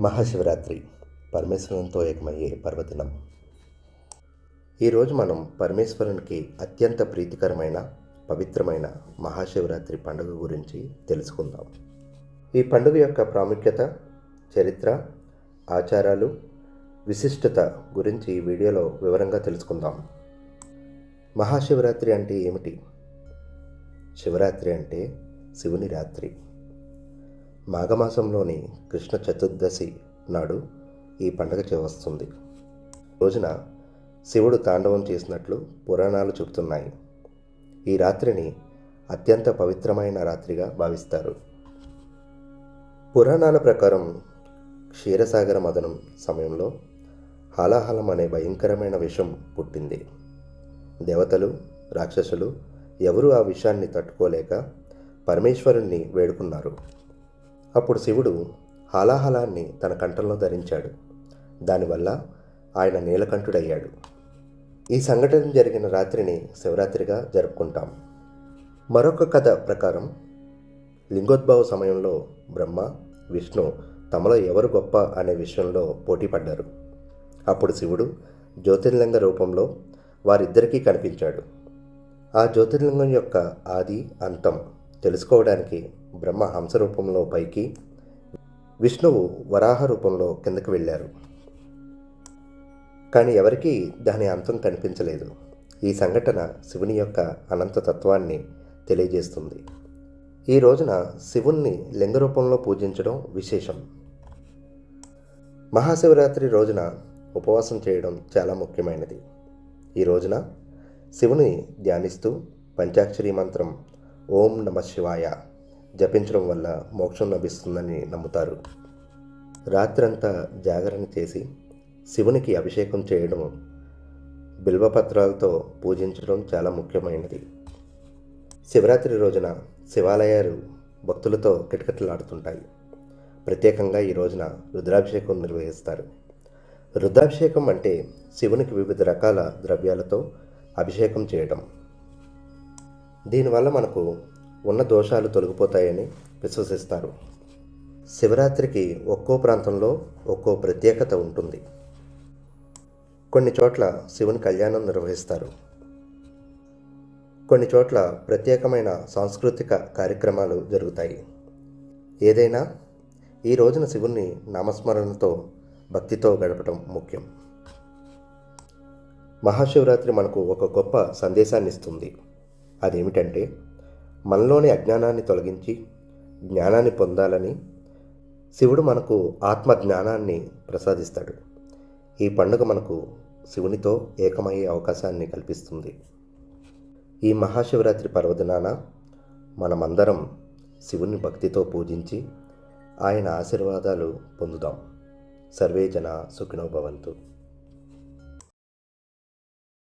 మహాశివరాత్రి. పరమేశ్వరంతో ఏకమయ్యే పర్వదినం. ఈరోజు మనం పరమేశ్వరునికి అత్యంత ప్రీతికరమైన పవిత్రమైన మహాశివరాత్రి పండుగ గురించి తెలుసుకుందాం. ఈ పండుగ యొక్క ప్రాముఖ్యత చరిత్ర ఆచారాలు విశిష్టత గురించి ఈ వీడియోలో వివరంగా తెలుసుకుందాం. మహాశివరాత్రి అంటే ఏమిటి? శివరాత్రి అంటే శివుని రాత్రి. మాఘమాసంలోని కృష్ణ చతుర్దశి నాడు ఈ పండగ వస్తుంది రోజున శివుడు తాండవం చేసినట్లు పురాణాలు చెబుతున్నాయి. ఈ రాత్రిని అత్యంత పవిత్రమైన రాత్రిగా భావిస్తారు. పురాణాల ప్రకారం క్షీరసాగర మదనం సమయంలో హలాహలం అనే భయంకరమైన విషం పుట్టింది. దేవతలు రాక్షసులు ఎవరూ ఆ విషయాన్ని తట్టుకోలేక పరమేశ్వరుణ్ణి వేడుకున్నారు. అప్పుడు శివుడు హాలాహలాన్ని తన కంఠంలో ధరించాడు. దానివల్ల ఆయన నీలకంఠుడయ్యాడు. ఈ సంఘటన జరిగిన రాత్రిని శివరాత్రిగా జరుపుకుంటాం. మరొక కథ ప్రకారం లింగోద్భవ సమయంలో బ్రహ్మ విష్ణు తమలో ఎవరు గొప్ప అనే విషయంలో పోటీ పడ్డారు. అప్పుడు శివుడు జ్యోతిర్లింగ రూపంలో వారిద్దరికీ కనిపించాడు. ఆ జ్యోతిర్లింగం యొక్క ఆది అంతం తెలుసుకోవడానికి బ్రహ్మ హంస రూపంలో పైకి విష్ణువు వరాహ రూపంలో కిందకి వెళ్ళారు. కానీ ఎవరికీ దాని అంతం కనిపించలేదు. ఈ సంఘటన శివుని యొక్క అనంత తత్వాన్ని తెలియజేస్తుంది. ఈ రోజున శివుణ్ణి లింగ రూపంలో పూజించడం విశేషం. మహాశివరాత్రి రోజున ఉపవాసం చేయడం చాలా ముఖ్యమైనది. ఈ రోజున శివుని ధ్యానిస్తూ పంచాక్షరి మంత్రం ఓం నమ శివాయ జపించడం వల్ల మోక్షం లభిస్తుందని నమ్ముతారు. రాత్రంతా జాగరణ చేసి శివునికి అభిషేకం చేయడం బిల్వపత్రాలతో పూజించడం చాలా ముఖ్యమైనది. శివరాత్రి రోజున శివాలయాలు భక్తులతో కిటకిటలాడుతుంటాయి. ప్రత్యేకంగా ఈ రోజున రుద్రాభిషేకం నిర్వహిస్తారు. రుద్రాభిషేకం అంటే శివునికి వివిధ రకాల ద్రవ్యాలతో అభిషేకం చేయడం. దీనివల్ల మనకు ఉన్న దోషాలు తొలగిపోతాయని విశ్వసిస్తారు. శివరాత్రికి ఒక్కో ప్రాంతంలో ఒక్కో ప్రత్యేకత ఉంటుంది. కొన్ని చోట్ల శివుని కళ్యాణం నిర్వహిస్తారు. కొన్ని చోట్ల ప్రత్యేకమైన సాంస్కృతిక కార్యక్రమాలు జరుగుతాయి. ఏదైనా ఈ రోజున శివుణ్ణి నామస్మరణతో భక్తితో గడపడం ముఖ్యం. మహాశివరాత్రి మనకు ఒక గొప్ప సందేశాన్ని ఇస్తుంది అదేమిటంటే మనలోని అజ్ఞానాన్ని తొలగించి జ్ఞానాన్ని పొందాలని శివుడు మనకు ఆత్మ జ్ఞానాన్ని ప్రసాదిస్తాడు. ఈ పండుగ మనకు శివునితో ఏకమయ్యే అవకాశాన్ని కల్పిస్తుంది. ఈ మహాశివరాత్రి పర్వదినాన మనమందరం శివుని భక్తితో పూజించి ఆయన ఆశీర్వాదాలు పొందుదాం. సర్వే జన సుఖినో భవంతు.